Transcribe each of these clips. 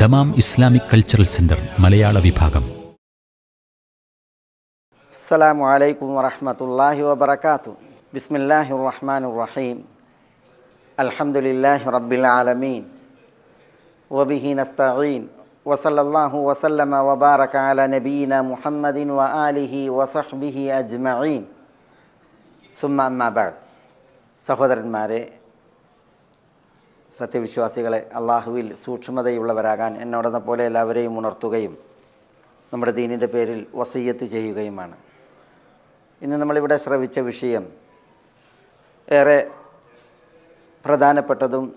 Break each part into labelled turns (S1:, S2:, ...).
S1: Dammam Islamic cultural centre മലയാള വിഭാഗം
S2: السلام عليكم ورحمة الله وبركاته بسم الله الرحمن الرحيم الحمد لله رب العالمين وبه نستعين وصلى الله وسلم وبارك على نبينا محمد وآله وصحبه أجمعين ثم أما بعد സഹോദരന്മാരെ സത്യവിശ്വാസികളെ അള്ളാഹുവിൽ സൂക്ഷ്മതയുള്ളവരാകാൻ എന്നോടെന്ന പോലെ എല്ലാവരെയും ഉണർത്തുകയും നമ്മുടെ ദീനിന്റെ പേരിൽ വസയ്യത്ത് ചെയ്യുകയുമാണ്. ഇന്ന് നമ്മളിവിടെ ശ്രവിച്ച വിഷയം ഏറെ പ്രധാനപ്പെട്ടതും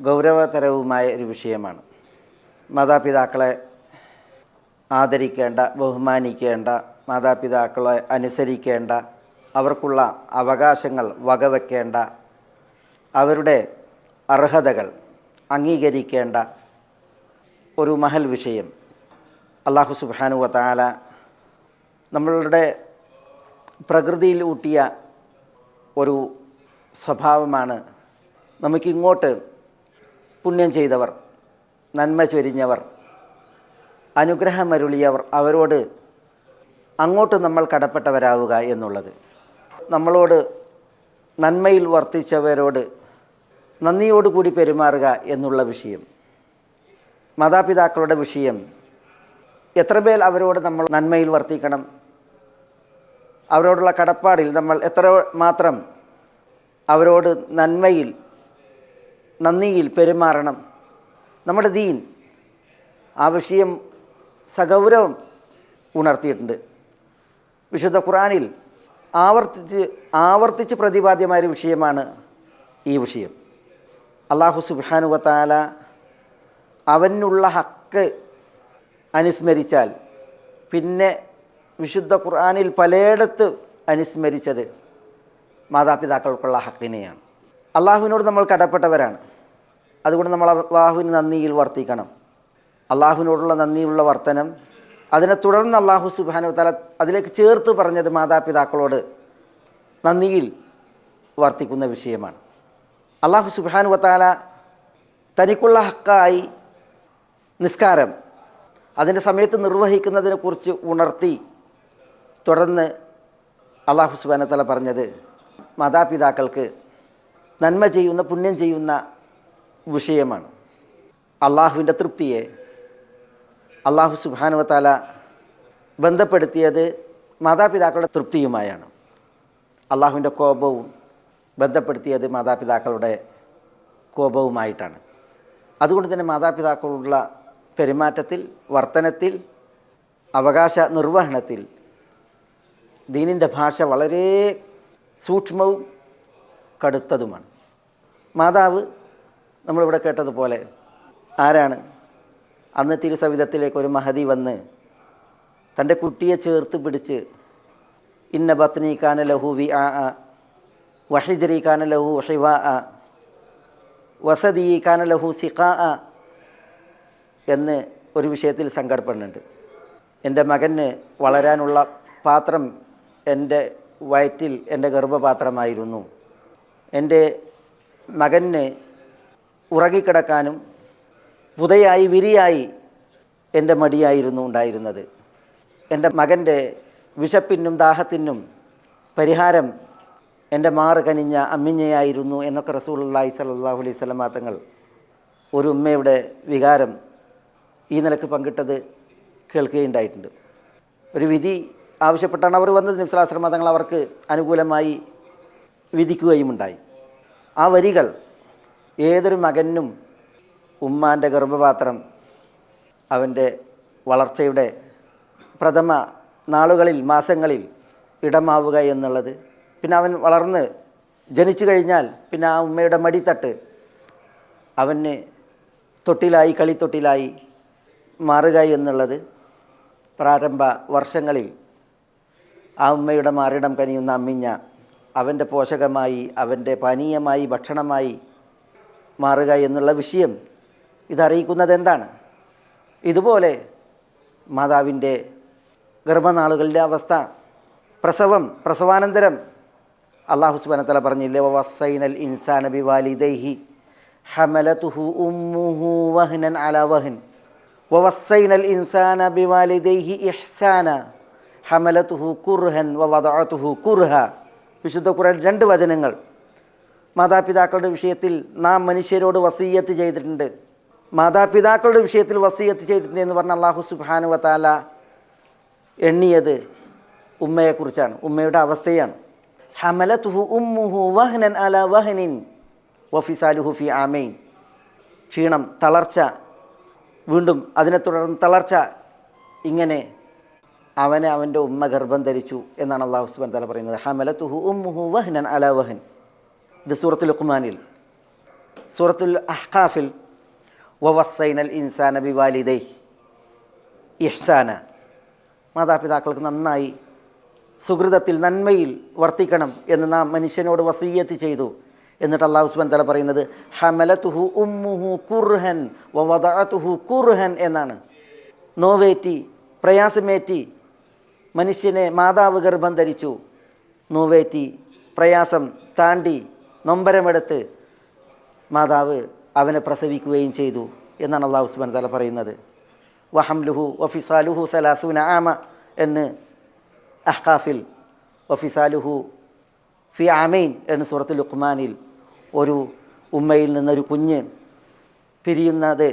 S2: ഗൗരവതരവുമായ ഒരു വിഷയമാണ്. മാതാപിതാക്കളെ ആദരിക്കേണ്ട ബഹുമാനിക്കേണ്ട മാതാപിതാക്കളെ അനുസരിക്കേണ്ട അവർക്കുള്ള അവകാശങ്ങൾ വകവെക്കേണ്ട അവരുടെ അർഹതകൾ അംഗീകരിക്കേണ്ട ഒരു മഹൽ വിഷയം. അള്ളാഹു സുബാനു വത്താല നമ്മളുടെ പ്രകൃതിയിൽ ഊട്ടിയ ഒരു സ്വഭാവമാണ്. നമുക്കിങ്ങോട്ട് പുണ്യം ചെയ്തവർ നന്മ ചൊരിഞ്ഞവർ അനുഗ്രഹമരുളിയവർ അവരോട് അങ്ങോട്ട് നമ്മൾ കടപ്പെട്ടവരാവുക എന്നുള്ളത്. നമ്മളോട് നന്മയിൽ വർത്തിച്ചവരോട് നന്ദിയോടുകൂടി പെരുമാറുക എന്നുള്ള വിഷയം. മാതാപിതാക്കളുടെ വിഷയം. എത്ര പേർ അവരോട് നമ്മൾ നന്മയിൽ വർത്തിക്കണം? അവരോടുള്ള കടപ്പാടിൽ നമ്മൾ എത്ര മാത്രം അവരോട് നന്മയിൽ നന്ദിയിൽ പെരുമാറണം? നമ്മുടെ ദീൻ ആ വിഷയം സഗൗരവം ഉണർത്തിയിട്ടുണ്ട്. വിശുദ്ധ ഖുറാനിൽ ആവർത്തിച്ച് ആവർത്തിച്ച് പ്രതിപാദ്യമായ ഒരു വിഷയമാണ് ഈ വിഷയം. അള്ളാഹു സുബാനുവത്താല അവനുള്ള ഹക്ക് അനുസ്മരിച്ചാൽ പിന്നെ വിശുദ്ധ ഖുർആാനിൽ പലയിടത്ത് അനുസ്മരിച്ചത് മാതാപിതാക്കൾക്കുള്ള ഹക്കിനെയാണ്. അള്ളാഹുവിനോട് നമ്മൾ കടപ്പെട്ടവരാണ്. അതുകൊണ്ട് നമ്മൾ അള്ളാഹുവിന് നന്ദിയിൽ വർത്തിക്കണം. അള്ളാഹുവിനോടുള്ള നന്ദിയുള്ള വർത്തനം അതിനെ തുടർന്ന് അള്ളാഹു സുബാനു തല അതിലേക്ക് ചേർത്ത് പറഞ്ഞത് മാതാപിതാക്കളോട് നന്ദിയിൽ വർത്തിക്കുന്ന വിഷയമാണ്. അള്ളാഹു സുബാനു വത്താല തനിക്കുള്ള ഹക്കായി നിസ്കാരം അതിന്റെ സമയത്ത് നിർവഹിക്കുന്നതിനെക്കുറിച്ച് ഉണർത്തി തുടർന്ന് അള്ളാഹു സുബാനത്തല പറഞ്ഞത് മാതാപിതാക്കൾക്ക് നന്മ ചെയ്യുന്ന പുണ്യം ചെയ്യുന്ന വിഷയമാണ്. അള്ളാഹുവിന്റെ തൃപ്തിയെ അള്ളാഹു സുബാനുവത്താല ബന്ധപ്പെടുത്തിയത് മാതാപിതാക്കളുടെ തൃപ്തിയുമായാണ്. അള്ളാഹുവിന്റെ കോപവും ബന്ധപ്പെടുത്തിയത് മാതാപിതാക്കളുടെ കോപവുമായിട്ടാണ്. അതുകൊണ്ട് തന്നെ മാതാപിതാക്കളുള്ള പെരുമാറ്റത്തിൽ വർത്തനത്തിൽ അവകാശ നിർവഹണത്തിൽ ദീനിന്റെ ഭാഷ വളരെ സൂക്ഷ്മവും കടുത്തതുമാണ്. മാതാവ് നമ്മളിവിടെ കേട്ടതുപോലെ ആരാണ്? അന്ന് തിരുസവിധത്തിലേക്ക് ഒരു മഹതി വന്ന് തന്റെ കുട്ടിയെ ചേർത്ത് പിടിച്ച് ഇന്ന ബത്നി കാന ലഹു വി ആ ആ വഹിജരി കാന ലഹു ഹിവ ആ വസതി കാന ലഹു സിഖ ആ എന്ന് ഒരു വിഷയത്തിൽ സങ്കടപ്പെടുന്നുണ്ട്. എന്റെ മകന് വളരാനുള്ള പാത്രം എന്റെ വയറ്റിൽ എന്റെ ഗർഭപാത്രമായിരുന്നു. എന്റെ മകന് ഉറങ്ങിക്കിടക്കാനും പുതയായി വിരിയായി എന്റെ മടിയായിരുന്നു ഉണ്ടായിരുന്നത്. എന്റെ മകന്റെ വിശപ്പിനും ദാഹത്തിനും പരിഹാരം എന്റെ മാറ് കനിഞ്ഞ അമ്മിഞ്ഞയായിരുന്നു എന്നൊക്കെ റസൂലുള്ളാഹി സ്വല്ലല്ലാഹു അലൈഹി സ്വലമാ തങ്ങൾ ഒരു ഉമ്മയുടെ വികാരം ഈ നിലയ്ക്ക് പങ്കിട്ടത് കേൾക്കുകയുണ്ടായിട്ടുണ്ട്. ഒരു വിധി ആവശ്യപ്പെട്ടാണ് അവർ വന്നത്. നിസ്ലാശ്രമ തങ്ങൾ അവർക്ക് അനുകൂലമായി വിധിക്കുകയുമുണ്ടായി. ആ വരികൾ ഏതൊരു മകനും ഉമ്മാന്റെ ഗർഭപാത്രം അവന്റെ വളർച്ചയുടെ പ്രഥമ നാളുകളിൽ മാസങ്ങളിൽ ഇടമാവുക എന്നുള്ളത് പിന്നെ അവൻ വളർന്ന് ജനിച്ചു കഴിഞ്ഞാൽ പിന്നെ ആ ഉമ്മയുടെ മടിത്തട്ട് അവന് തൊട്ടിലായി കളിത്തൊട്ടിലായി മാറുക എന്നുള്ളത് പ്രാരംഭ വർഷങ്ങളിൽ ആ ഉമ്മയുടെ മാറിടം കനിയുന്ന അമ്മിഞ്ഞ അവന്റെ പോഷകമായി അവന്റെ പാനീയമായി ഭക്ഷണമായി മാറുക എന്നുള്ള വിഷയം ഇതറിയിക്കുന്നത് എന്താണ്? ഇതുപോലെ മാതാവിന്റെ ഗർഭനാളുകളുടെ അവസ്ഥ പ്രസവം പ്രസവാനന്തരം അള്ളാഹു സുബാനത്തല പറഞ്ഞില്ലേ വസൈനൽ ഇൻസാന ബി വാലിദൈഹി ഹമലതുഹു ഉമ്മുഹു വഹ്നൻ അല വഹൻ. വവസ്സൈനൽ ഇൻസാന ബിവാലിദൈഹി ഇഹ്സാന ഹമലതുഹു കുർഹൻ വവദഅതുഹു കുർഹ. വിശുദ്ധ ഖുർആൻ രണ്ട് വചനങ്ങൾ. മാതാപിതാക്കളുടെ വിഷയത്തിൽ നാം മനുഷ്യരോട് വസീയത്ത് ചെയ്തിട്ടുണ്ട്. മാതാപിതാക്കളുടെ വിഷയത്തിൽ വസീയത്ത് ചെയ്തിട്ടുണ്ട് എന്ന് പറഞ്ഞ അള്ളാഹു സുബാനു വത്താല എണ്ണിയത് ഉമ്മയെക്കുറിച്ചാണ്. ഉമ്മയുടെ അവസ്ഥയാണ്. ഹമലതുഹു ഉമ്മുഹു വഹ്നൻ അല വഹ്നിൻ വഫിസാലുഹു ഫി ആമൈൻ ക്ഷീണം തളർച്ച വീണ്ടും അതിനെ തുടർന്ന് തളർച്ച ഇങ്ങനെ അവനെ അവന്റെ ഉമ്മ ഗർഭം ധരിച്ചു എന്നാണ് അള്ളാഹു സുബാൻ തല പറയുന്നത്. ഹമലത്തുഹു ഉമ്മുഹു വഹ്നൻ അല വഹൻ. ഇത് സൂറത്തുൽ ഉഖ്മാനിൽ സൂറത്തുൽ അഹ്കാഫിൽ വവസൈനൽ ഇൻസാന ബിവാലിദൈ ഇഹ്സാന. മാതാപിതാക്കൾക്ക് നന്നായി സുഹൃതത്തിൽ നന്മയിൽ വർത്തിക്കണം എന്ന് നാം മനുഷ്യനോട് വസീയത്ത് ചെയ്തു. എന്നിട്ട് അള്ളാഹു സുബാൻ തല പറയുന്നത് ഹമലത്തുഹു ഉമ്മുഹു കുർഹൻ വവദഅതുഹു കുർഹൻ എന്നാണ്. നോവേറ്റി പ്രയാസമേറ്റി മനുഷ്യനെ മാതാവ് ഗർഭം ധരിച്ചു. നോവേറ്റി പ്രയാസം താണ്ടി നൊമ്പരമെടുത്ത് മാതാവ് അവനെ പ്രസവിക്കുകയും ചെയ്തു എന്നാണ് അള്ളാഹു സുബാൻ തല പറയുന്നത്. വഹംലുഹു വഫിസാലുഹു സലാസൂന ആമ എന്ന് അഹ്കാഫിൽ വഫിസാലുഹു ഫി ആമൈൻ എന്ന സൂറത്ത് ലുഖ്മാനിൽ ഒരു ഉമ്മയിൽ നിന്നൊരു കുഞ്ഞ് പിരിയുന്നത്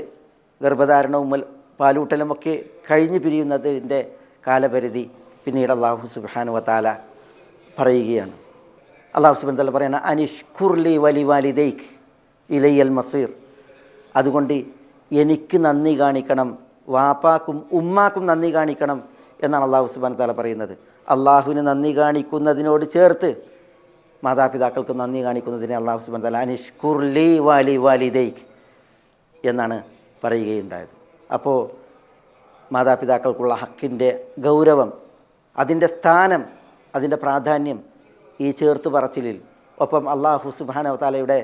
S2: ഗർഭധാരണവും പാലൂട്ടലുമൊക്കെ കഴിഞ്ഞ് പിരിയുന്നതിന്റെ കാലപരിധി പിന്നീട് അള്ളാഹു സുബാനു വത്താല പറയുകയാണ്. അള്ളാഹു സുബാൻ തല പറയുന്ന അനിഷ്കുർലി വലി വാലിദൈഖ് ഇലയ്യൽ മസീർ. അതുകൊണ്ട് എനിക്ക് നന്ദി കാണിക്കണം വാപ്പാക്കും ഉമ്മാക്കും നന്ദി കാണിക്കണം എന്നാണ് അള്ളാഹു സുബാൻ താല പറയുന്നത്. അള്ളാഹുവിന് നന്ദി കാണിക്കുന്നതിനോട് ചേർത്ത് മാതാപിതാക്കൾക്ക് നന്ദി കാണിക്കുന്നതിനെ അള്ളാഹു സുബാൻ അനിഷ്കുർ അനിഷ്കുർലി വാലി വാലിദൈഖ് എന്നാണ് പറയുകയുണ്ടായത്. അപ്പോൾ മാതാപിതാക്കൾക്കുള്ള ഹക്കിന്റെ ഗൗരവം അതിന്റെ സ്ഥാനം അതിന്റെ പ്രാധാന്യം ഈ ചേർത്ത് പറച്ചിലിൽ. ഒപ്പം അള്ളാഹു സുബാന താലയുടെ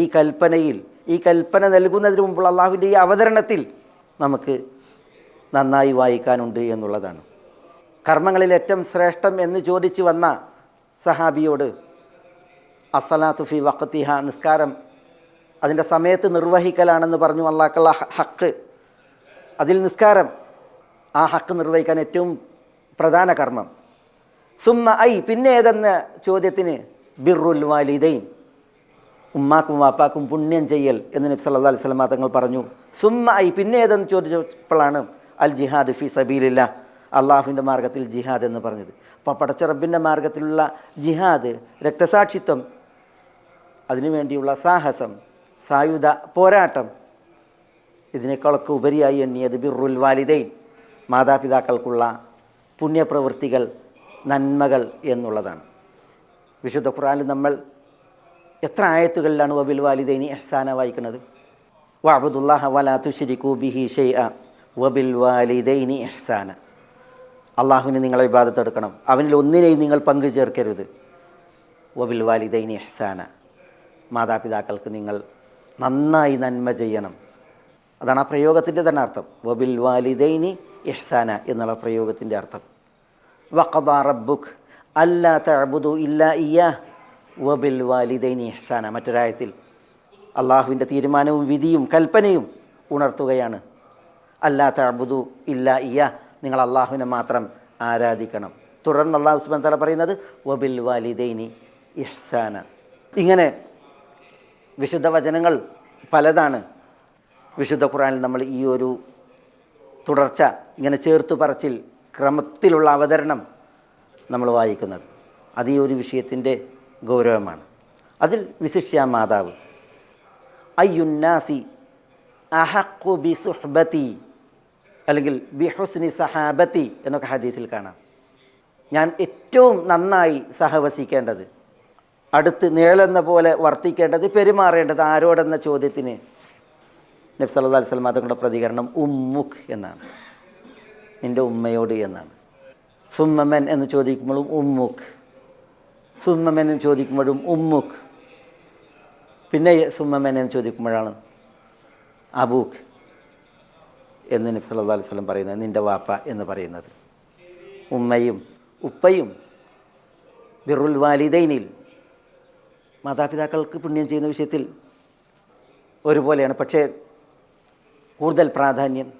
S2: ഈ കൽപ്പനയിൽ ഈ കൽപ്പന നൽകുന്നതിന് മുമ്പുള്ള അള്ളാഹുവിന്റെ ഈ അവതരണത്തിൽ നമുക്ക് നന്നായി വായിക്കാനുണ്ട് എന്നുള്ളതാണ്. കർമ്മങ്ങളിൽ ഏറ്റവും ശ്രേഷ്ഠം എന്ന് ചോദിച്ചു വന്ന സഹാബിയോട് അസലാത്തു ഫി വഖത്തിഹ നിസ്കാരം അതിന്റെ സമയത്ത് നിർവഹിക്കലാണെന്ന് പറഞ്ഞു അള്ളാഹ്ക്കുള്ള ഹ- ഹക്ക്. അതിൽ നിസ്കാരം ആ ഹക്ക് നിർവഹിക്കാൻ ഏറ്റവും പ്രധാന കർമ്മം. സുമ്മ ഐ പിന്നെ ഏതെന്ന ചോദ്യത്തിന് ബിറുൽ വാലിദൈൻ ഉമ്മാക്കും വാപ്പാക്കും പുണ്യം ചെയ്യൽ എന്ന് നബ്സ് അല്ലാ അലൈഹി തങ്ങൾ പറഞ്ഞു. സുമ്മ ഐ പിന്നെ ഏതെന്ന് ചോദിച്ചപ്പോഴാണ് അൽ ജിഹാദ് ഫി സബീലില്ല അള്ളാഹുവിന്റെ മാർഗത്തിൽ ജിഹാദ് എന്ന് പറഞ്ഞത്. അപ്പോൾ പടച്ചറബിന്റെ മാർഗത്തിലുള്ള ജിഹാദ് രക്തസാക്ഷിത്വം അതിനുവേണ്ടിയുള്ള സാഹസം സായുധ പോരാട്ടം ഇതിനേക്കാളൊക്കെ ഉപരിയായി എണ്ണിയത് ബിറുൽ വാലിദൈൻ മാതാപിതാക്കൾക്കുള്ള പുണ്യപ്രവൃത്തികൾ നന്മകൾ എന്നുള്ളതാണ്. വിശുദ്ധ ഖുറാനിൽ നമ്മൾ എത്ര ആയത്തുകളിലാണ് വബിൽ വാലിദൈനി എഹ്സാന വായിക്കുന്നത്? വഅബുദുല്ലാഹ വലാ തുശ്രികൂ ബിഹി ഷെയ് വബിൽ വാലിദൈനി എഹ്സാന അള്ളാഹുവിന് നിങ്ങളെ വിവാദത്തെടുക്കണം അവനിൽ ഒന്നിനെയും നിങ്ങൾ പങ്കു ചേർക്കരുത്. വബിൽ വാലിദൈനി എഹ്സാന മാതാപിതാക്കൾക്ക് നിങ്ങൾ നന്നായി നന്മ ചെയ്യണം. അതാണ് ആ പ്രയോഗത്തിന്റെ തന്നെ അർത്ഥം. വബിൽ വാലിദൈനി ഇഹ്സാന എന്നുള്ള പ്രയോഗത്തിന്റെ അർത്ഥം. വഖദ റബ്ബുക്ക് അല്ലാ തഅബുദു ഇല്ലാ ഇയ്യാ. വബിൽ വാലിദൈനി ഇഹ്സാന. മറ്റൊരായത്തിൽ അള്ളാഹുവിന്റെ തീരുമാനവും വിധിയും കൽപ്പനയും ഉണർത്തുകയാണ്. അല്ലാ തഅബുദു ഇല്ലാ ഇയ്യാ. നിങ്ങൾ അള്ളാഹുവിനെ മാത്രം ആരാധിക്കണം. തുടർന്ന് അള്ളാഹു സുബാൻ തല പറയുന്നത് വബിൽ വാലിദൈനി ഇഹ്സാന. ഇങ്ങനെ വിശുദ്ധ വചനങ്ങൾ പലതാണ്. വിശുദ്ധ ഖുറാനിൽ നമ്മൾ ഈ ഒരു തുടർച്ച ഇങ്ങനെ ചേർത്തു പറച്ചിൽ ക്രമത്തിലുള്ള അവതരണം നമ്മൾ വായിക്കുന്നത്. അത് ഈ ഒരു വിഷയത്തിന്റെ ഗൗരവമാണ്. അതിൽ വിശിഷ്യ മാതാവ് അയ്യുന്നാസി അഹക്കു ബി സുഹ്ബത്തി അല്ലെങ്കിൽ ബി ഹുസ്നി സഹാബത്തി എന്നൊക്കെ ഹദീസിൽ കാണാം. ഞാൻ ഏറ്റവും നന്നായി സഹവസിക്കേണ്ടത് അടുത്ത് നിഴലെന്ന പോലെ വർത്തിക്കേണ്ടത് പെരുമാറേണ്ടത് ആരോടെന്ന ചോദ്യത്തിന് നബി സല്ലല്ലാഹു അലൈഹി വസല്ലം തങ്ങളുടെ പ്രതികരണം ഉമ്മുഖ് എന്നാണ്. നിന്റെ ഉമ്മയോട് എന്നാണ്. സുമ്മമൻ എന്ന് ചോദിക്കുമ്പോഴും ഉമ്മുഖ് സുമ്മമൻ എന്ന് ചോദിക്കുമ്പോഴും ഉമ്മുഖ് പിന്നെ സുമ്മമൻ എന്ന് ചോദിക്കുമ്പോഴാണ് അബൂഖ് എന്ന് നബി സല്ലല്ലാഹു അലൈഹി വസല്ലം പറയുന്നത് നിന്റെ വാപ്പ എന്ന് പറയുന്നത്. ഉമ്മയും ഉപ്പയും ബിറുൽ വാലിദൈനിൽ മാതാപിതാക്കൾക്ക് പുണ്യം ചെയ്യുന്ന വിഷയത്തിൽ ഒരുപോലെയാണ്. പക്ഷേ കൂടുതൽ പ്രാധാന്യം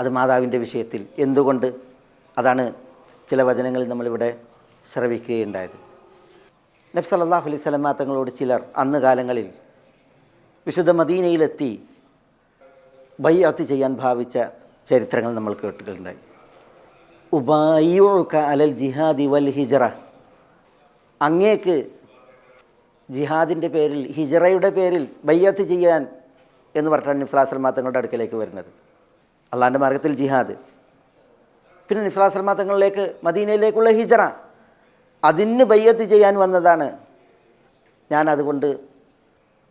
S2: അത് മാതാവിന്റെ വിഷയത്തിൽ. എന്തുകൊണ്ട് അതാണ് ചില വചനങ്ങളിൽ നമ്മളിവിടെ ശ്രവിക്കുകയുണ്ടായത്. നബ്സ് അല്ലാഹു അലൈഹി സ്വലമാ തങ്ങളോട് ചിലർ അന്ന് കാലങ്ങളിൽ വിശുദ്ധ മദീനയിലെത്തി ബയ്യാത്ത് ചെയ്യാൻ ഭാവിച്ച ചരിത്രങ്ങൾ നമ്മൾ കേട്ടിട്ടുണ്ടായി. ഉബായുക അലൽ ജിഹാദി വൽ ഹിജറ. അങ്ങേക്ക് ജിഹാദിന്റെ പേരിൽ ഹിജറയുടെ പേരിൽ ബയ്യാത്ത് ചെയ്യാൻ എന്ന് പറഞ്ഞിട്ടാണ് നിഫ്ലാസ്ലമാ തങ്ങളുടെ അടുക്കലേക്ക് വരുന്നത്. അള്ളാന്റെ മാർഗത്തിൽ ജിഹാദ്. പിന്നെ നിഫ്ലാസ്ലമാ തങ്ങളിലേക്ക് മദീനയിലേക്കുള്ള ഹിജറ. അതിന് ബയ്യത്ത് ചെയ്യാൻ വന്നതാണ്. ഞാൻ അതുകൊണ്ട്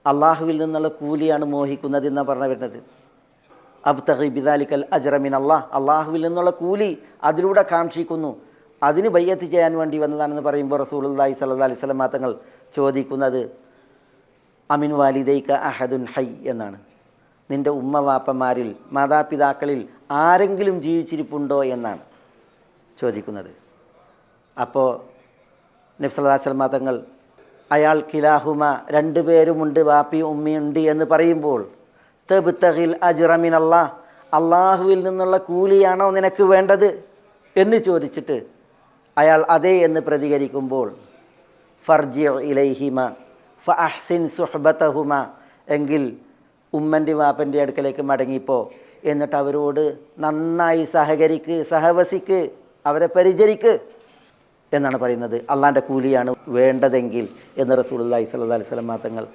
S2: അള്ളാഹുവിൽ നിന്നുള്ള കൂലിയാണ് മോഹിക്കുന്നത് എന്നാണ് പറഞ്ഞു വരുന്നത്. അബ്തഹി ബിദാലിക്കൽ അജറമിൻ അള്ളാഹ് അള്ളാഹുവിൽ നിന്നുള്ള കൂലി അതിലൂടെ കാക്ഷിക്കുന്നു. അതിന് ബയ്യത്ത് ചെയ്യാൻ വേണ്ടി വന്നതാണെന്ന് പറയുമ്പോൾ റസൂലുല്ലാഹി സല്ലാ അലൈഹി സ്വലം തങ്ങൾ ചോദിക്കുന്നത് അമിൻ വാലിദൈക്ക അഹദുൻ ഹൈ എന്നാണ്. നിന്റെ ഉമ്മ വാപ്പന്മാരിൽ മാതാപിതാക്കളിൽ ആരെങ്കിലും ജീവിച്ചിരിപ്പുണ്ടോ എന്നാണ് ചോദിക്കുന്നത്. അപ്പോൾ നബ്സല്ലാ സ്വലമ തങ്ങൾ അയാൾ കിലാഹുമ രണ്ടു പേരുമുണ്ട് വാപ്പി ഉമ്മയുണ്ട് എന്ന് പറയുമ്പോൾ തെബുത്തഹിൽ അജുറമിൻ അള്ളാഹ് അള്ളാഹുവിൽ നിന്നുള്ള കൂലിയാണോ നിനക്ക് വേണ്ടത്? എന്ന് ചോദിച്ചിട്ട് അയാൾ അതെ എന്ന് പ്രതികരിക്കുമ്പോൾ ഫർജി ഇലൈഹിമ ഫ അഹ്സിൻ സുഹബത്തഹുമ എങ്കിൽ ഉമ്മന്റെ വാപ്പന്റെ അടുക്കലേക്ക് മടങ്ങിപ്പോ എന്നിട്ട് അവരോട് നന്നായി സഹകരിക്ക് സഹവസിക്ക് അവരെ പരിചരിക്ക് എന്നാണ് പറയുന്നത്. അള്ളാന്റെ കൂലിയാണ് വേണ്ടതെങ്കിൽ എന്ന് റസൂലുള്ളാഹി സ്വല്ലല്ലാഹി അലൈഹി വസല്ലം തങ്ങൾ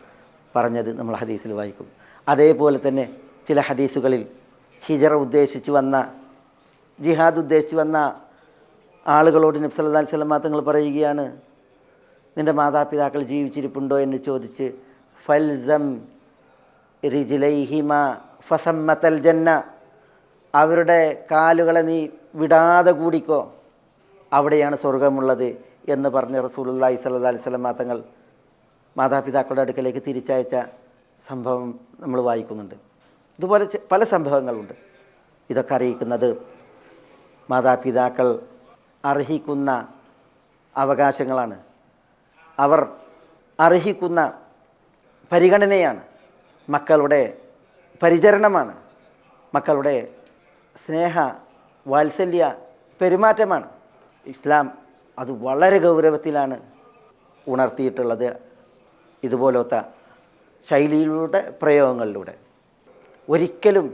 S2: പറഞ്ഞത് നമ്മൾ ഹദീസിൽ വായിക്കും. അതേപോലെ തന്നെ ചില ഹദീസുകളിൽ ഹിജറ ഉദ്ദേശിച്ച് വന്ന ജിഹാദ് ഉദ്ദേശിച്ച് വന്ന ആളുകളോട് നബി സ്വലമാ തങ്ങൾ പറയുകയാണ് നിന്റെ മാതാപിതാക്കൾ ജീവിച്ചിരിപ്പുണ്ടോ? എന്ന് ചോദിച്ച് ഫൽസം റിജിലൈഹിമ ഫസമ്മത്തൽ ജന്ന അവരുടെ കാലുകളെ നീ വിടാതെ കൂടിക്കോ അവിടെയാണ് സ്വർഗമുള്ളത് എന്ന് പറഞ്ഞ് റസൂലുള്ളാഹി സല്ലാ അലൈഹി സ്വലമാ തങ്ങൾ മാതാപിതാക്കളുടെ അടുക്കലേക്ക് തിരിച്ചയച്ച സംഭവം നമ്മൾ വായിക്കുന്നുണ്ട്. ഇതുപോലെ പല സംഭവങ്ങളുണ്ട്. ഇതൊക്കെ അറിയിക്കുന്നത് മാതാപിതാക്കൾ അർഹിക്കുന്ന അവകാശങ്ങളാണ്. അവർ അർഹിക്കുന്ന പരിഗണനയാണ്. മക്കളുടെ പരിചരണമാണ്. മക്കളുടെ സ്നേഹ വാത്സല്യ പെരുമാറ്റമാണ്. ഇസ്ലാം അത് വളരെ ഗൗരവത്തിലാണ് ഉണർത്തിയിട്ടുള്ളത്. ഇതുപോലത്തെ ശൈലിയിലൂടെ പ്രയോഗങ്ങളിലൂടെ. ഒരിക്കലും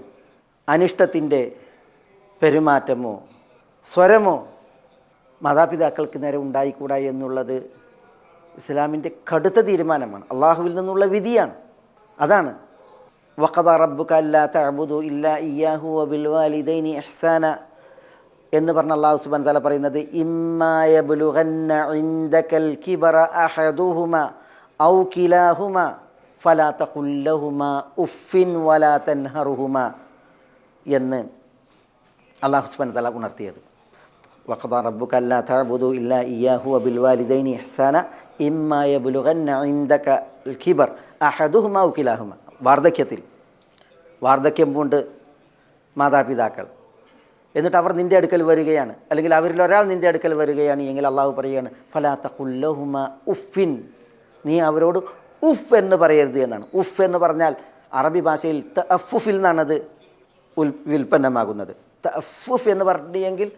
S2: അനിഷ്ടത്തിന്റെ പെരുമാറ്റമോ സ്വരമോ മാതാപിതാക്കൾക്ക് നേരെ ഉണ്ടായിക്കൂടാ എന്നുള്ളത് ഇസ്ലാമിന്റെ കടുത്ത തീരുമാനമാണ്. അള്ളാഹുവിൽ നിന്നുള്ള വിധിയാണ്. അതാണ്. വഖദ റബ്ബുക അല്ലാ തഅബുദു ഇല്ലാ ഇയ്യാഹു വബിൽ വാലിദൈനി ഇഹ്സാന എന്ന് പറഞ്ഞ അള്ളാഹു സുബ്ഹാനഹു തആല പറയുന്നത് ഇമ്മായ ബുലുഗന്ന ഇൻദകൽ കിബറ അഹദുഹുമ ഔ കിലാഹുമ ഫലാ തഖുൽ ലഹുമ ഉഫിൻ വലാ തൻഹറുഹുമ എന്ന് അള്ളാഹു സുബ്ഹാനഹു തആല ഉണർത്തിയത് وقضى ربك ألا تعبدوا إلا إياه وبالوالدين إحسانا إما يبلغن عندك الكبر أحدهما أو كلاهما വാർദ്ധക്യത്തിൽ വാർദ്ധക്യം കൊണ്ട് മാതാപിതാക്കൾ എന്നിട്ട് അവർ നിൻ്റെ അടുക്കൽ വരികയാണ് അല്ലെങ്കിൽ അവരിൽ ഒരാൾ നിൻ്റെ അടുക്കൽ വരികയാണ് എങ്കിൽ അള്ളാഹു പറയുകയാണ് ഫലാത്ത കുല്ലഹുമ ഉഫിൻ നീ അവരോട് ഉഫ് എന്ന് പറയരുത് എന്നാണ്. ഉഫ് എന്ന് പറഞ്ഞാൽ അറബി ഭാഷയിൽ തഫുഫിൽ അഫുഫിൽ നിന്നാണത് ഉൽ വിൽപ്പന്നമാകുന്നത് തഫുഫ് എന്ന് പറഞ്ഞെങ്കിൽ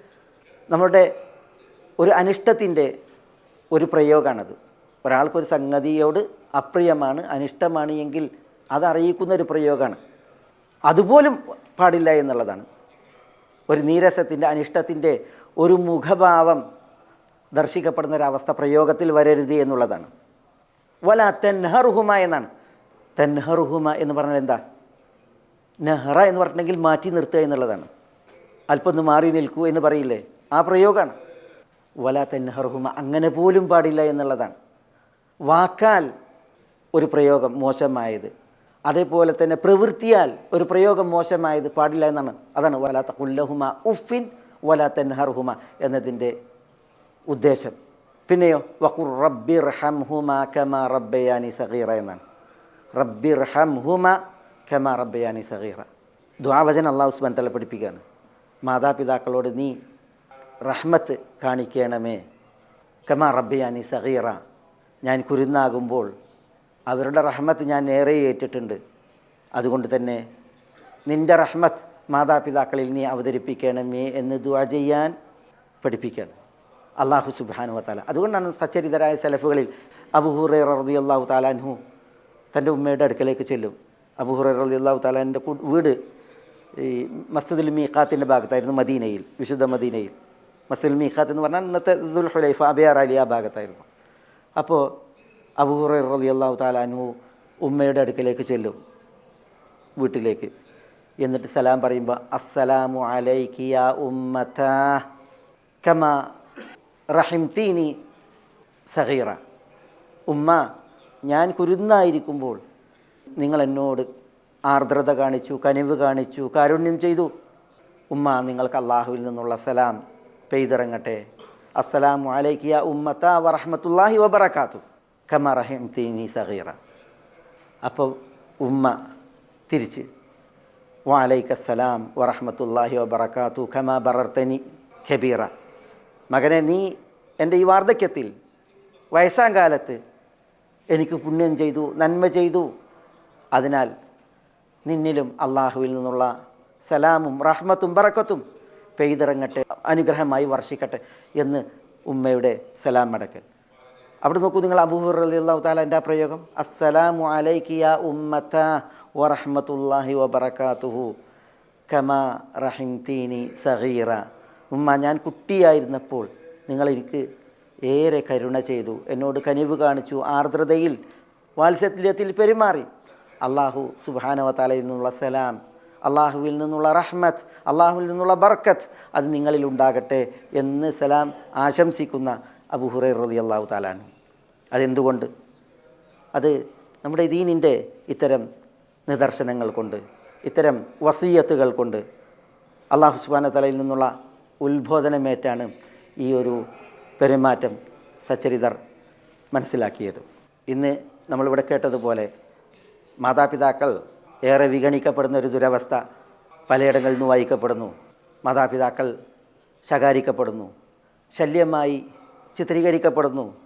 S2: നമ്മുടെ ഒരു അനിഷ്ടത്തിന്റെ ഒരു പ്രയോഗമാണത് ഒരാൾക്കൊരു സംഗതിയോട് അപ്രിയമാണ് അനിഷ്ടമാണ് എങ്കിൽ അതറിയിക്കുന്ന ഒരു പ്രയോഗമാണ് അതുപോലും പാടില്ല എന്നുള്ളതാണ്. ഒരു നീരസത്തിന്റെ അനിഷ്ടത്തിന്റെ ഒരു മുഖഭാവം ദർശിക്കപ്പെടുന്ന ഒരവസ്ഥ പ്രയോഗത്തിൽ വരരുത് എന്നുള്ളതാണ്. വല തെൻഹറുഹുമ എന്നാണ്. തെൻഹറുഹുമ എന്ന് പറഞ്ഞാൽ എന്താ? നെഹ്റ എന്ന് പറഞ്ഞിട്ടുണ്ടെങ്കിൽ മാറ്റി നിർത്തുക എന്നുള്ളതാണ്. അല്പം ഒന്ന് മാറി നിൽക്കൂ എന്ന് പറയില്ലേ? ആ പ്രയോഗമാണ്. വല തെൻഹറുഹുമ അങ്ങനെ പോലും പാടില്ല എന്നുള്ളതാണ്. വാക്കാൽ ഒരു പ്രയോഗം മോശമായത്. അതേപോലെ തന്നെ പ്രവൃത്തിയാൽ ഒരു പ്രയോഗം മോശമായത് പാടില്ല എന്നാണ്. അതാണ് വലാത്ത ഉല്ലഹുമ ഉഫിൻ വലാ തെൻഹറുഹുമ എന്നതിന്റെ ഉദ്ദേശം. പിന്നെയോ വഖുർ റബ്ബിർ ഹം ഹുമ കമ റബ്ബയാനി സഗീറ എന്നാണ്. റബ്ബിർ ഹം ഹുമ കമ റബ്ബയാനി സഗീറ ദ്വാവചൻ അള്ളാഹു ഉസ്മാൻ തല പഠിപ്പിക്കുകയാണ്. മാതാപിതാക്കളോട് നീ റഹ്മത്ത് കാണിക്കണമേ. കമ റബ്ബയാനി സഗീറ ഞാൻ കുരുന്നാകുമ്പോൾ അവരുടെ റഹ്മത്ത് ഞാൻ ഏറെ ഏറ്റിട്ടുണ്ട്. അതുകൊണ്ട് തന്നെ നിന്റെ റഹ്മത്ത് മാതാപിതാക്കളിൽ നീ അവതരിപ്പിക്കണമേ എന്ന് ദുആ ചെയ്യാൻ പഠിപ്പിക്കണം അള്ളാഹു സുബാനു വത്താല അതുകൊണ്ടാണ് സച്ചരിതരായ സെലഫുകളിൽ അബുഹുറൈ റതി അള്ളാഹു താലാൻഹു തന്റെ ഉമ്മയുടെ അടുക്കലേക്ക് ചെല്ലും. അബുഹുറൈ റതി അള്ളാഹു താലാന്റെ വീട് ഈ മസ്ജിദുൽ മീഖാത്തിന്റെ ഭാഗത്തായിരുന്നു മദീനയിൽ വിശുദ്ധ മദീനയിൽ. മസ്ജിദുൽ മീഖാത്ത് എന്ന് പറഞ്ഞാൽ ഇന്നത്തെ ദുൽ ഹുലൈഫ അബിയാർ അലി ആ ഭാഗത്തായിരുന്നു. അപ്പോൾ അബൂഹുറൈ റതി അള്ളാഹു താലാൻഹു ഉമ്മയുടെ അടുക്കലേക്ക് ചെല്ലും വീട്ടിലേക്ക്. എന്നിട്ട് സലാം പറയുമ്പോൾ അസ്സലാമു അലൈക്കിയ ഉമ്മത്ത കമ റഹിംതീനി സഹീറ ഉമ്മ ഞാൻ കുരുന്നായിരിക്കുമ്പോൾ നിങ്ങൾ എന്നോട് ആർദ്രത കാണിച്ചു കനിവ് കാണിച്ചു കാരുണ്യം ചെയ്തു. ഉമ്മ നിങ്ങൾക്ക് അള്ളാഹുവിൽ നിന്നുള്ള സലാം പെയ്തിറങ്ങട്ടെ. അസ്സലാമു അലൈക്കി യാ ഉമ്മത്ത വറഹമത്തുല്ലാഹി വബറക്കാത്തു കമ റഹിം തീനി സഹീറ അപ്പോൾ ഉമ്മ തിരിച്ച് വാലൈക്കസ്സലാം വറഹമത്തല്ലാഹി വബറക്കാത്തു ഖമ ബറർത്തനി ഖബീറ മകനെ നീ എന്റെ ഈ വാർദ്ധക്യത്തിൽ വയസ്സാം കാലത്ത് എനിക്ക് പുണ്യം ചെയ്തു നന്മ ചെയ്തു. അതിനാൽ നിന്നിലും അള്ളാഹുവിൽ നിന്നുള്ള സലാമും റഹ്മത്തും ബറക്കത്തും പെയ്തിറങ്ങട്ടെ അനുഗ്രഹമായി വർഷിക്കട്ടെ എന്ന് ഉമ്മയുടെ സലാം മടക്കൽ. അവിടെ നോക്കൂ നിങ്ങൾ അബൂഹുർ അലി അള്ളാഹു താലാന്റെ ആ പ്രയോഗം? അസ്സലാമു അലൈക്കി യാ ഉമ്മത്ത വബറക്കാത്തുഹു കമാ റഹിം തീനി സഗീറ. ഉമ്മ ഞാൻ കുട്ടിയായിരുന്നപ്പോൾ നിങ്ങൾ എനിക്ക് ഏറെ കരുണ ചെയ്തു. എന്നോട് കനിവ് കാണിച്ചു. ആർദ്രതയിൽ വാത്സല്യത്തിൽ പെരുമാറി. അള്ളാഹു സുബാനവത്താലയിൽ നിന്നുള്ള സലാം അള്ളാഹുവിൽ നിന്നുള്ള റഹ്മത്ത് അള്ളാഹുവിൽ നിന്നുള്ള ബർക്കത്ത് അത് നിങ്ങളിൽ ഉണ്ടാകട്ടെ എന്ന് സലാം ആശംസിക്കുന്ന അബു ഹുറൈ റതി അള്ളാഹു താലാണ് അതെന്തുകൊണ്ട്? അത് നമ്മുടെ ദീനിന്റെ ഇത്തരം നിദർശനങ്ങൾ കൊണ്ട് ഇത്തരം വസീയത്തുകൾ കൊണ്ട് അള്ളാഹു സുബാന തലയിൽ നിന്നുള്ള ഉത്ബോധനമേറ്റാണ് ഈ ഒരു പെരുമാറ്റം സച്ചരിതർ മനസ്സിലാക്കിയത്. ഇന്ന് നമ്മളിവിടെ കേട്ടതുപോലെ മാതാപിതാക്കൾ ഏറെ വിഗണിക്കപ്പെടുന്ന ഒരു ദുരവസ്ഥ പലയിടങ്ങളിൽ നിന്ന് വായിക്കപ്പെടുന്നു. മാതാപിതാക്കൾ ശകാരിക്കപ്പെടുന്നു. ശല്യമായി ചിത്രീകരിക്കപ്പെടുന്നു.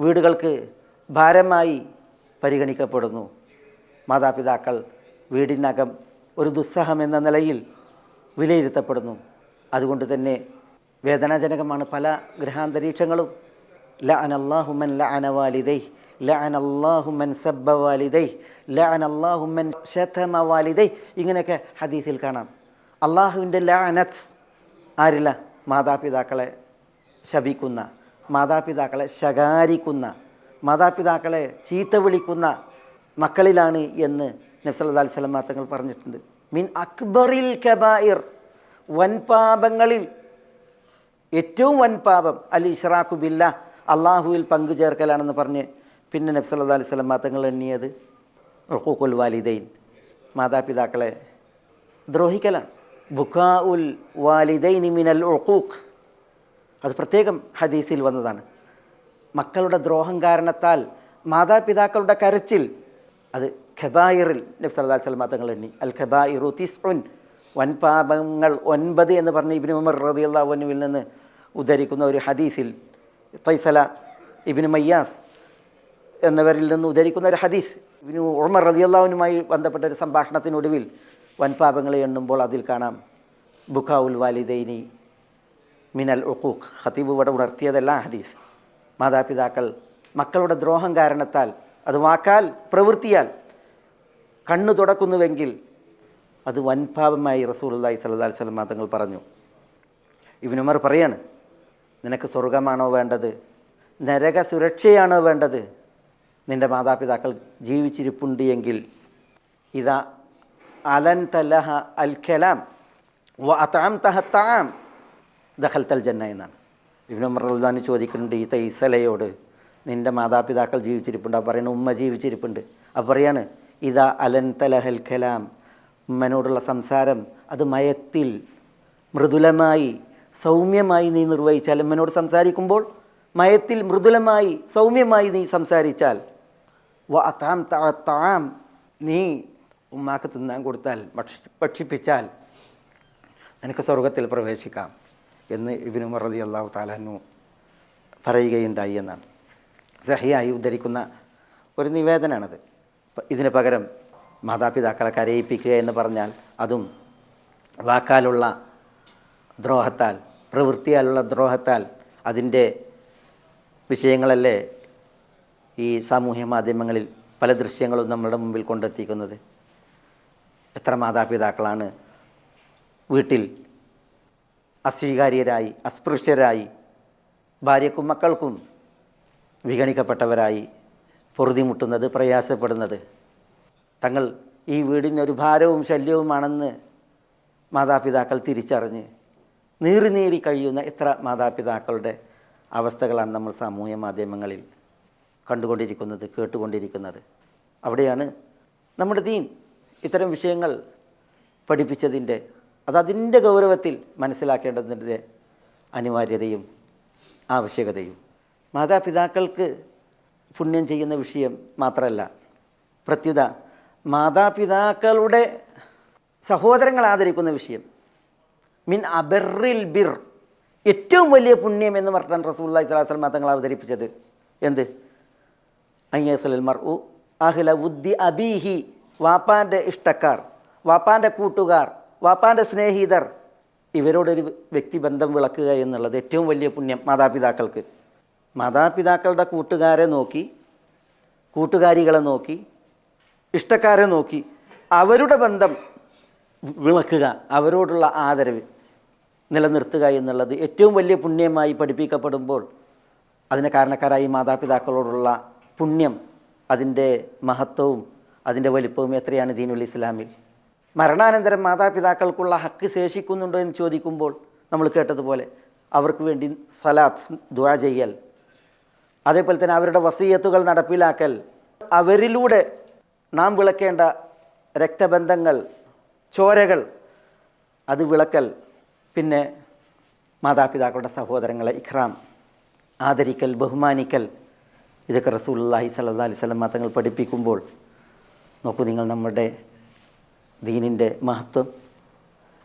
S2: വീടുകൾക്ക് ഭാരമായി പരിഗണിക്കപ്പെടുന്നു. മാതാപിതാക്കൾ വീടിനകം ഒരു ദുസ്സഹം എന്ന നിലയിൽ വിലയിരുത്തപ്പെടുന്നു. അതുകൊണ്ട് തന്നെ വേദനാജനകമാണ് പല ഗ്രഹാന്തരീക്ഷങ്ങളും. ല അനല്ലാഹുമൻ ല അനവാലിതൈ ല അനല്ലാഹുമൻ സബ്ബ വാലിദൈ ല അനല്ലാഹുമൻ ശതമ വാലിദൈ ഇങ്ങനെയൊക്കെ ഹദീസിൽ കാണാം. അള്ളാഹുവിന്റെ ല അനത്ത് ആരില്ല? മാതാപിതാക്കളെ ശപിക്കുന്ന മാതാപിതാക്കളെ ശകാരിക്കുന്ന മാതാപിതാക്കളെ ചീത്ത വിളിക്കുന്ന മക്കളിലാണ് എന്ന് നബ്സല്ലാ അലൈഹി സ്വലം തങ്ങൾ പറഞ്ഞിട്ടുണ്ട്. മിൻ അക്ബറിൽ കബായിർ. വൻപാപങ്ങളിൽ ഏറ്റവും വൻപാപം അൽ ഇഷ്റാഖു ബില്ല അള്ളാഹുവിൽ പങ്കു ചേർക്കലാണെന്ന് പറഞ്ഞ് പിന്നെ നബ്സല്ലാ അലൈഹി സ്വലം തങ്ങൾ എണ്ണിയത് ഉഖൂഖുൽ വാലിദൈൻ. മാതാപിതാക്കളെ ദ്രോഹിക്കലാണ്. ബുഖാ ഉൽ വാലിദൈൻ മിനൽ ഉഖൂഖ്. അത് പ്രത്യേകം ഹദീസിൽ വന്നതാണ്. മക്കളുടെ ദ്രോഹം കാരണത്താൽ മാതാപിതാക്കളുടെ കരച്ചിൽ അത് ഖബായിറിൽ നബി സല്ലല്ലാഹു അലൈഹി വസല്ലം തങ്ങൾ എണ്ണി. അൽ ഖബായിറു തിസ്ഉൻ വൻപാപങ്ങൾ ഒൻപത് എന്ന് പറഞ്ഞ് ഇബ്നു ഉമർ റതി അൻഹുവിൽ നിന്ന് ഉദ്ധരിക്കുന്ന ഒരു ഹദീസിൽ തൈസല ഇബ്നു മയ്യാസ് എന്നവരിൽ നിന്ന് ഉദ്ധരിക്കുന്ന ഒരു ഹദീസ്. ഇബ്നു ഉമർ അള്ളാഹുനുമായി ബന്ധപ്പെട്ട ഒരു സംഭാഷണത്തിനൊടുവിൽ വൻപാപങ്ങളെ എണ്ണുമ്പോൾ അതിൽ കാണാം. ബുഖാവുൽ വാലിദൈനി മിനൽ ഉഖൂഖ് ഹത്തീബ് ഇവിടെ ഉണർത്തിയതല്ല ഹദീസ്. മാതാപിതാക്കൾ മക്കളുടെ ദ്രോഹം കാരണത്താൽ അത് വാക്കാൽ പ്രവൃത്തിയാൽ കണ്ണു തുടക്കുന്നുവെങ്കിൽ അത് വൻപാപമായി സ്വല്ലല്ലാഹി അലൈഹി വസല്ലം തങ്ങൾ പറഞ്ഞു. ഇവനുമർ പറയാണ് നിനക്ക് സ്വർഗമാണോ വേണ്ടത്? നരക സുരക്ഷയാണോ വേണ്ടത്? നിന്റെ മാതാപിതാക്കൾ ജീവിച്ചിരിപ്പുണ്ട് എങ്കിൽ ഇതാ അലൻ തലഹ അൽ ഖലാം വ അതാം തഹ താം തൽ ജന്ന എന്നാണ്. ഇബ്നു മറുദാന് ചോദിക്കുന്നുണ്ട് ഈ തൈസലയോട് നിന്റെ മാതാപിതാക്കൾ ജീവിച്ചിരിപ്പുണ്ട്? അപ്പോൾ പറയുന്നത് ഉമ്മ ജീവിച്ചിരിപ്പുണ്ട്. അപ്പോൾ പറയാണ് ഇതാ അലൻ തലഹൽ കലാം ഉമ്മനോടുള്ള സംസാരം അത് മയത്തിൽ മൃദുലമായി സൗമ്യമായി നീ നിർവഹിച്ചാൽ. ഉമ്മനോട് സംസാരിക്കുമ്പോൾ മയത്തിൽ മൃദുലമായി സൗമ്യമായി നീ സംസാരിച്ചാൽ. വ അതാം താം നീ ഉമ്മാക്ക് തിന്നാൻ കൊടുത്താൽ ഭക്ഷി ഭക്ഷിപ്പിച്ചാൽ നിനക്ക് സ്വർഗത്തിൽ പ്രവേശിക്കാം എന്ന് ഇബിനു മറതി അള്ളാഹു താലാനു പറയുകയുണ്ടായി എന്നാണ്. സഹിയായി ഉദ്ധരിക്കുന്ന ഒരു നിവേദനമാണത് ഇതിന് പകരം മാതാപിതാക്കളെ കരയിപ്പിക്കുക എന്ന് പറഞ്ഞാൽ അതും വാക്കാലുള്ള ദ്രോഹത്താൽ പ്രവൃത്തിയാലുള്ള ദ്രോഹത്താൽ അതിന്റെ വിഷയങ്ങളല്ലേ ഈ സാമൂഹ്യ മാധ്യമങ്ങളിൽ പല ദൃശ്യങ്ങളും നമ്മളുടെ മുമ്പിൽ കൊണ്ടെത്തിക്കുന്നത്. എത്ര മാതാപിതാക്കളാണ് വീട്ടിൽ അസ്വീകാര്യരായി അസ്പൃശ്യരായി ഭാര്യക്കും മക്കൾക്കും വിഗണിക്കപ്പെട്ടവരായി പൊറുതിമുട്ടുന്നത് പ്രയാസപ്പെടുന്നത്. തങ്ങൾ ഈ വീടിനൊരു ഭാരവും ശല്യവുമാണെന്ന് മാതാപിതാക്കൾ തിരിച്ചറിഞ്ഞ് നീറി നീറി കഴിയുന്ന എത്ര മാതാപിതാക്കളുടെ അവസ്ഥകളാണ് നമ്മൾ സാമൂഹ്യ മാധ്യമങ്ങളിൽ കണ്ടുകൊണ്ടിരിക്കുന്നത് കേട്ടുകൊണ്ടിരിക്കുന്നത്. അവിടെയാണ് നമ്മുടെ ദീൻ ഇത്തരം വിഷയങ്ങൾ പഠിപ്പിച്ചതിന്റെ അതതിന്റെ ഗൗരവത്തിൽ മനസ്സിലാക്കേണ്ടതിന്റെ അനിവാര്യതയും ആവശ്യകതയും. മാതാപിതാക്കൾക്ക് പുണ്യം ചെയ്യുന്ന വിഷയം മാത്രമല്ല പ്രത്യുത മാതാപിതാക്കളുടെ സഹോദരങ്ങൾ ആദരിക്കുന്ന വിഷയം. മിൻ അബറിൽ ബിർ. ഏറ്റവും വലിയ പുണ്യം എന്ന് പറഞ്ഞാൽ റസൂല്ലായി സ്വലാസ്ലം തങ്ങൾ അവതരിപ്പിച്ചത്. എന്ത്? അയ്യസലൽ മർ ഉ അഹ്ല ഉദ്ദി അബീഹി. വാപ്പാന്റെ ഇഷ്ടക്കാർ വാപ്പാന്റെ കൂട്ടുകാർ വാപ്പാന്റെ സ്നേഹിതർ ഇവരോടൊരു വ്യക്തിബന്ധം വിളക്കുക എന്നുള്ളത് ഏറ്റവും വലിയ പുണ്യം മാതാപിതാക്കൾക്ക്. മാതാപിതാക്കളുടെ കൂട്ടുകാരെ നോക്കി കൂട്ടുകാരികളെ നോക്കി ഇഷ്ടക്കാരെ നോക്കി അവരുടെ ബന്ധം വിളക്കുക അവരോടുള്ള ആദരവ് നിലനിർത്തുക എന്നുള്ളത് ഏറ്റവും വലിയ പുണ്യമായി പഠിപ്പിക്കപ്പെടുമ്പോൾ അതിന് കാരണക്കാരായി മാതാപിതാക്കളോടുള്ള പുണ്യം അതിന്റെ മഹത്വവും അതിന്റെ വലിപ്പവും എത്രയാണ് ദീനുൽ ഇസ്ലാമിൽ? മരണാനന്തരം മാതാപിതാക്കൾക്കുള്ള ഹക്ക് ശേഷിക്കുന്നുണ്ടോ എന്ന് ചോദിക്കുമ്പോൾ നമ്മൾ കേട്ടതുപോലെ അവർക്ക് വേണ്ടി സലാത്ത് ദുആ ചെയ്യൽ അതേപോലെ തന്നെ അവരുടെ വസീയത്തുകൾ നടപ്പിലാക്കൽ അവരിലൂടെ നാം വിളക്കേണ്ട രക്തബന്ധങ്ങൾ ചോരകൾ അത് വിളക്കൽ പിന്നെ മാതാപിതാക്കളുടെ സഹോദരങ്ങളെ ഇഖ്റാം ആദരിക്കൽ ബഹുമാനിക്കൽ. ഇതൊക്കെ റസൂലുള്ളാഹി സല്ലാ അലൈഹി വസല്ലം തങ്ങൾ പഠിപ്പിക്കുമ്പോൾ നോക്കൂ നിങ്ങൾ നമ്മുടെ ദീനിന്റെ മഹത്വം.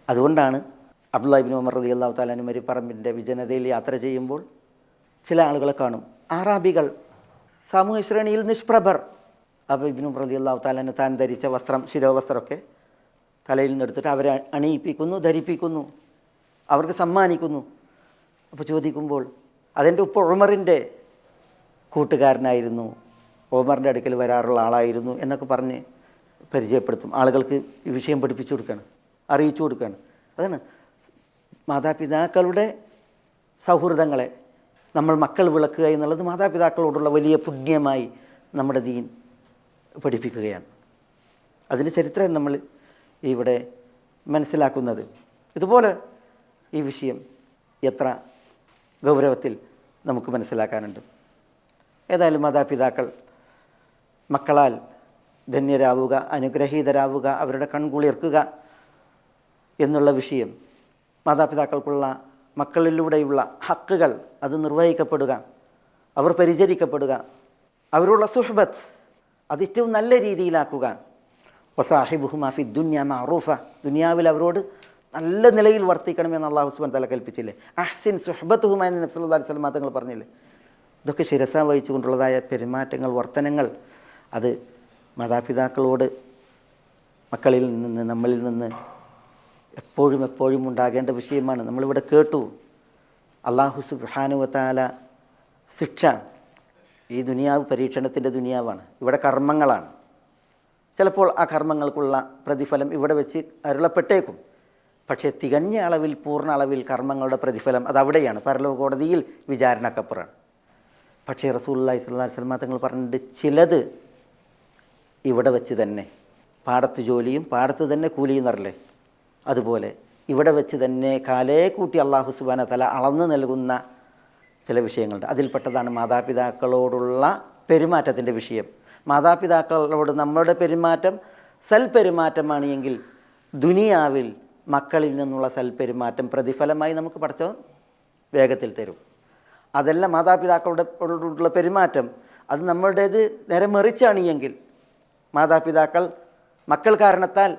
S2: അതുകൊണ്ടാണ് അബ്ദുല്ലാഹിബിൻ ഉമർ റതി അള്ളാഹു താലാനും ഒരു പറമ്പിന്റെ വിജനതയിൽ യാത്ര ചെയ്യുമ്പോൾ ചില ആളുകളെ കാണും. ആറാബികൾ സാമൂഹ്യ ശ്രേണിയിൽ നിഷ്പ്രഭർ. അപ്പോൾ ഇബിനു പ്രതി അള്ളാഹു താലാന് താൻ ധരിച്ച വസ്ത്രം ശിരോവസ്ത്രമൊക്കെ തലയിൽ നിന്ന് എടുത്തിട്ട് അവരെ അണിയിപ്പിക്കുന്നു ധരിപ്പിക്കുന്നു അവർക്ക് സമ്മാനിക്കുന്നു. അപ്പോൾ ചോദിക്കുമ്പോൾ അതെന്റെ ഉപ്പ ഉമറിന്റെ കൂട്ടുകാരനായിരുന്നു. ഓമറിന്റെ അടുക്കൽ വരാറുള്ള ആളായിരുന്നു എന്നൊക്കെ പറഞ്ഞ് പരിചയപ്പെടുത്തും. ആളുകൾക്ക് ഈ വിഷയം പഠിപ്പിച്ചു കൊടുക്കുകയാണ് അറിയിച്ചു കൊടുക്കുകയാണ് അതാണ് മാതാപിതാക്കളുടെ സൗഹൃദങ്ങളെ നമ്മൾ മക്കൾ വിളക്കുക എന്നുള്ളത് മാതാപിതാക്കളോടുള്ള വലിയ പുണ്യമായി നമ്മുടെ ദീൻ പഠിപ്പിക്കുകയാണ്. അതിന്റെ ചരിത്രം നമ്മൾ ഇവിടെ മനസ്സിലാക്കുന്നത്. ഇതുപോലെ ഈ വിഷയം എത്ര ഗൗരവത്തിൽ നമുക്ക് മനസ്സിലാക്കാനുണ്ട്. ഏതായാലും മാതാപിതാക്കൾ മക്കളാൽ ധന്യരാവുക അനുഗ്രഹീതരാവുക അവരുടെ കൺകുളിർക്കുക എന്നുള്ള വിഷയം മാതാപിതാക്കൾക്കുള്ള മക്കളിലൂടെയുള്ള ഹക്കുകൾ അത് നിർവഹിക്കപ്പെടുക അവർ പരിചരിക്കപ്പെടുക അവരുള്ള സുഹബത്ത് അത് ഏറ്റവും നല്ല രീതിയിലാക്കുക. വസാഹിബുഹു മാഫി ദുന്യ മാറൂഫ ദുനിയാവിൽ അവരോട് നല്ല നിലയിൽ വർത്തിക്കണമെന്ന് അള്ളാഹു സുബാൻ തല കൽപ്പിച്ചില്ലേ? അഹ്സിൻ സുഹബത്ത് എന്ന് നബ്സ് അലൈഹി സ്വലമാ തങ്ങൾ പറഞ്ഞില്ലേ? ഇതൊക്കെ ശിരസ വഹിച്ചുകൊണ്ടുള്ളതായ പെരുമാറ്റങ്ങൾ വർത്തനങ്ങൾ അത് മാതാപിതാക്കളോട് മക്കളിൽ നിന്ന് നമ്മളിൽ നിന്ന് എപ്പോഴും എപ്പോഴും ഉണ്ടാകേണ്ട വിഷയമാണ്. നമ്മളിവിടെ കേട്ടു. അള്ളാഹു സുബാനുവത്താല ശിക്ഷ ഈ ദുനിയാവ് പരീക്ഷണത്തിന്റെ ദുനിയാവാണ്. ഇവിടെ കർമ്മങ്ങളാണ്. ചിലപ്പോൾ ആ കർമ്മങ്ങൾക്കുള്ള പ്രതിഫലം ഇവിടെ വെച്ച് അരുളപ്പെട്ടേക്കും. പക്ഷേ തികഞ്ഞ അളവിൽ പൂർണ അളവിൽ കർമ്മങ്ങളുടെ പ്രതിഫലം അത് അവിടെയാണ് പരലോക കോടതിയിൽ വിചാരണക്കപ്പുറമാണ്. പക്ഷേ റസൂല്ലായി സ്വല്ലാ സ്വലമാ തങ്ങൾ പറഞ്ഞിട്ട് ചിലത് ഇവിടെ വെച്ച് തന്നെ പാടത്ത് ജോലിയും പാടത്ത് തന്നെ കൂലിയും നിറല്ലേ? അതുപോലെ ഇവിടെ വെച്ച് തന്നെ കാലേ കൂട്ടി അള്ളാഹു സുബാന തല അളന്നു നൽകുന്ന ചില വിഷയങ്ങളുണ്ട്. അതിൽപ്പെട്ടതാണ് മാതാപിതാക്കളോടുള്ള പെരുമാറ്റത്തിന്റെ വിഷയം. മാതാപിതാക്കളോട് നമ്മളുടെ പെരുമാറ്റം സൽപെരുമാറ്റമാണ് എങ്കിൽ ദുനിയാവിൽ മക്കളിൽ നിന്നുള്ള സൽപെരുമാറ്റം പ്രതിഫലമായി നമുക്ക് പഠിച്ചവൻ വേഗത്തിൽ തരും. അതെല്ലാം മാതാപിതാക്കളുടെ ഉള്ള പെരുമാറ്റം. അത് നമ്മളുടേത് നേരെ മറിച്ചാണ് എങ്കിൽ മാതാപിതാക്കൾ മക്കൾ കാരണത്താൽ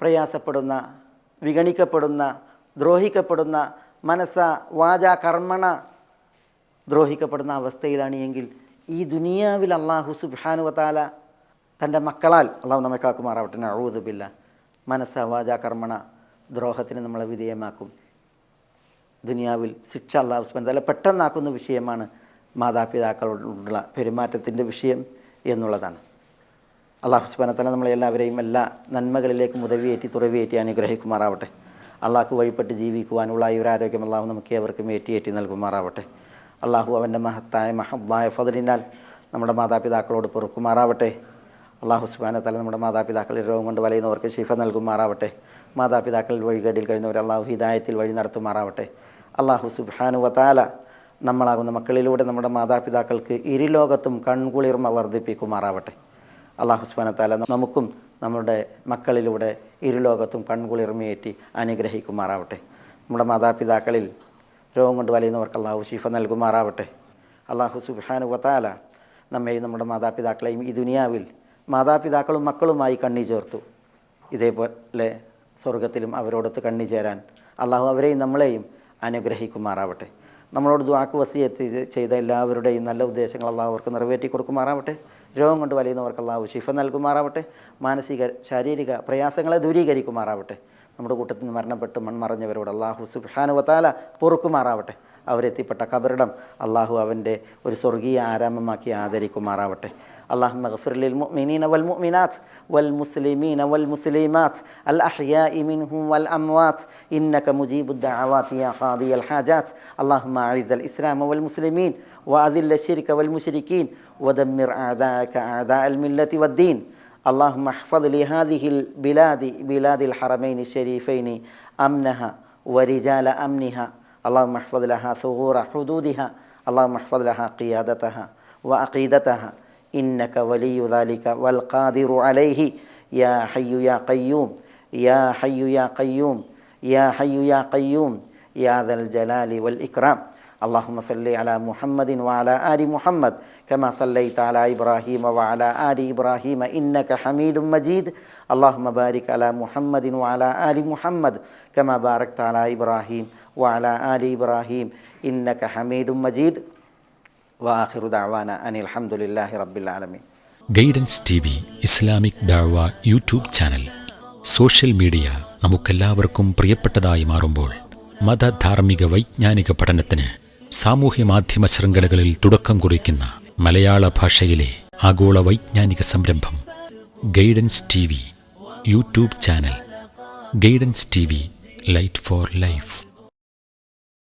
S2: പ്രയാസപ്പെടുന്ന വിഗണിക്കപ്പെടുന്ന ദ്രോഹിക്കപ്പെടുന്ന മനസ്സ വാച കർമ്മണ ദ്രോഹിക്കപ്പെടുന്ന അവസ്ഥയിലാണ് എങ്കിൽ ഈ ദുനിയാവിൽ അള്ളാഹു സുബാനു വത്താല തന്റെ മക്കളാൽ അള്ളാഹു നമ്മെ കാക്കുമാറാവട്ടെ. അഴുതുബില്ല മനസ്സ വാച കർമ്മണ ദ്രോഹത്തിന് നമ്മളെ വിധേയമാക്കും. ദുനിയാവിൽ ശിക്ഷ അള്ളാഹു സുബാൻ തല പെട്ടെന്നാക്കുന്ന വിഷയമാണ് മാതാപിതാക്കളോടുള്ള പെരുമാറ്റത്തിന്റെ വിഷയം എന്നുള്ളതാണ്. അള്ളാഹു സുബാനത്തല നമ്മളെല്ലാവരെയും എല്ലാ നന്മകളിലേക്ക് മുതവിയേറ്റി തുറവിയേറ്റി അനുഗ്രഹിക്കുമാറാവട്ടെ. അള്ളാഹ്ക്ക് വഴിപ്പെട്ട് ജീവിക്കുവാനുള്ള ഈ ഒരു ആരോഗ്യം അള്ളാഹു നമുക്ക് ഏവർക്കും ഏറ്റിയേറ്റി നൽകുമാറാവട്ടെ. അള്ളാഹു അവന്റെ മഹത്തായ മഹബായ ഫതിലിനാൽ നമ്മുടെ മാതാപിതാക്കളോട് പൊറുക്കുമാറാവട്ടെ. അള്ളാഹു സുബാനത്തല നമ്മുടെ മാതാപിതാക്കളിൽ രോഗം കൊണ്ട് വലയുന്നവർക്ക് ശിഫ നൽകുമാറാവട്ടെ. മാതാപിതാക്കൾ വഴികേടിൽ കഴിയുന്നവർ അള്ളാഹു ഹിദായത്തിൽ വഴി നടത്തുമാറാവട്ടെ. അള്ളാഹു സുബാനു വതാല നമ്മളാകുന്ന മക്കളിലൂടെ നമ്മുടെ മാതാപിതാക്കൾക്ക് ഇരുലോകത്തും കൺകുളിർമ വർദ്ധിപ്പിക്കുമാറാവട്ടെ. അള്ളാഹു സുബാനത്താല നമുക്കും നമ്മുടെ മക്കളിലൂടെ ഇരുലോകത്തും കൺകുളിർമയേറ്റി അനുഗ്രഹിക്കുമാറാവട്ടെ. നമ്മുടെ മാതാപിതാക്കളിൽ രോഗം കൊണ്ട് വലയുന്നവർക്ക് അള്ളാഹു ശിഫ നൽകുമാറാവട്ടെ. അള്ളാഹു സുബാനു വത്താല നമ്മെയും നമ്മുടെ മാതാപിതാക്കളെയും ഈ ദുനിയാവിൽ മാതാപിതാക്കളും മക്കളുമായി കണ്ണി ചേർത്തു. ഇതേപോലെ സ്വർഗത്തിലും അവരോടൊത്ത് കണ്ണി ചേരാൻ അള്ളാഹു അവരെയും നമ്മളെയും അനുഗ്രഹിക്കുമാറാവട്ടെ. നമ്മളോട് ദ്വാക്ക് വസിയത്ത് ചെയ്ത എല്ലാവരുടെയും നല്ല ഉദ്ദേശങ്ങൾ അള്ളാഹു അവർക്ക് നിറവേറ്റി കൊടുക്കുമാറാവട്ടെ. രോഗം കൊണ്ട് വലയുന്നവർക്ക് അള്ളാഹു ശിഫ നൽകുമാറാവട്ടെ. മാനസിക ശാരീരിക പ്രയാസങ്ങളെ ദൂരീകരിക്കുമാറാവട്ടെ. നമ്മുടെ കൂട്ടത്തിൽ നിന്ന് മരണപ്പെട്ട് മൺമറഞ്ഞവരോട് അള്ളാഹു സുബാനുവത്താല പൊറുക്കുമാറാവട്ടെ അവരെത്തിപ്പെട്ട കബറിടം അള്ളാഹു അവൻ്റെ ഒരു സ്വർഗീയ ആരാമമാക്കി ആദരിക്കുമാറാവട്ടെ اللهم اغفر للمؤمنين والمؤمنات والمسلمين والمسلمات الأحياء منهم والأموات إنك مجيب الدعوات يا قاضي الحاجات اللهم أعز الإسلام والمسلمين وأذل الشرك والمشركين ودمر أعداءك أعداء الملة والدين اللهم احفظ لهذه البلاد بلاد الحرمين الشريفين أمنها ورجال أمنها. اللهم احفظ لها ثغور حدودها. اللهم احفظ لها قيادتها وعقيدتها. إنك ولي ذلك والقادر عليه. يا حي يا قيوم يا حي يا قيوم يا حي يا قيوم يا ذا الجلال والإكرام. അള്ളാഹുമ സല്ലി അല മുഹമ്മദിൻ വാല ആരി മുഹമ്മദ് കമ സല്ലൈ താല ഇബ്രാഹിം വാല ആരി ഇബ്രാഹിം ഇന്നക ഹമീദും മജീദ്. അള്ളാഹുമ ബാരിക് അല മുഹമ്മദിൻ വാല ആരി മുഹമ്മദ് കമ ബാരക് താല ഇബ്രാഹിം വാല ആരി ഇബ്രാഹിം ഇന്നക ഹമീദും മജീദ്. വാഹിറു ദാവാന അനിൽ അലഹമുല്ലാഹി റബ്ബിൽ ആലമീൻ.
S1: ഗൈഡൻസ് ടി വി ഇസ്ലാമിക് ദാഴ്വ യൂട്യൂബ് ചാനൽ. സോഷ്യൽ മീഡിയ നമുക്കെല്ലാവർക്കും പ്രിയപ്പെട്ടതായി മാറുമ്പോൾ മതധാർമ്മിക വൈജ്ഞാനിക പഠനത്തിന് സാമൂഹ്യ മാധ്യമ ശൃംഖലകളിൽ തുടക്കം കുറിക്കുന്ന മലയാള ഭാഷയിലെ ആഗോള വൈജ്ഞാനിക സംരംഭം guidance T V YouTube channel guidance T V light for life.